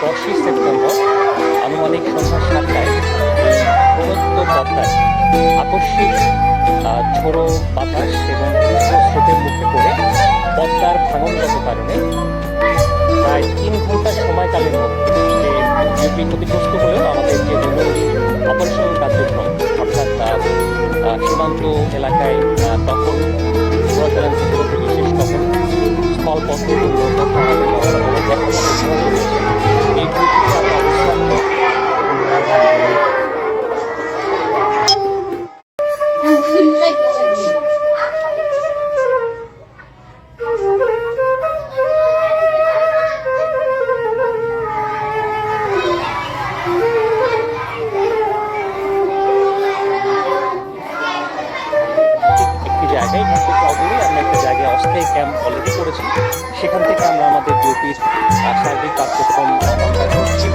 দশই সেপ্টেম্বর আনুমানিক সন্ধ্যা সাতটায় প্রদত্ত আকস্মিক ঝোড়ো বাতাস এবং স্রোতের মুখে পড়ে পদ্মার ভাঙনগত কারণে প্রায় তিন ঘণ্টা সময়কালের মধ্যে যে ক্ষতিগ্রস্ত হলেও আমাদের যে জরুরি অপারেশনাল কার্যক্রম, অর্থাৎ সীমান্ত এলাকায় জায়গায় এখান থেকে আমরা একটা জায়গায় অস্থায়ী ক্যাম্প অলরেডি করেছি। সেখান থেকে আমরা আমাদের ডিউটির সার্বিক কার্যক্রম করছি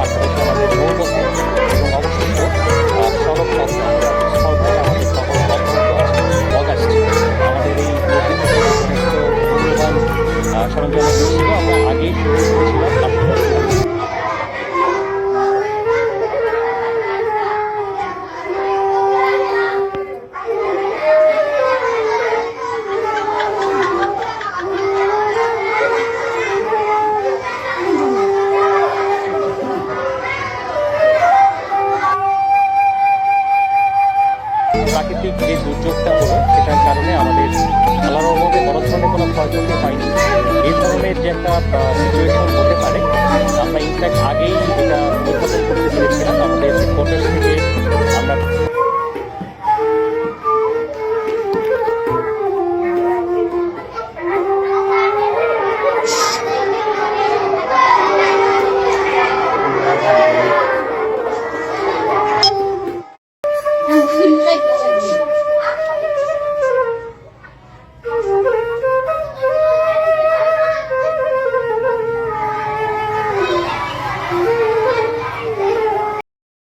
দুর্যোগটা হলো সেটার কারণে আমাদের খেলার অভাবে বড় ধরনের কোনো ক্ষয়ক্ষতি হয়নি। এই ধরনের যে একটা সিচুয়েশন হতে পারে, আমরা ইনফ্যাক্ট আগেই এটা উদ্বোধন করতে পেরেছিলাম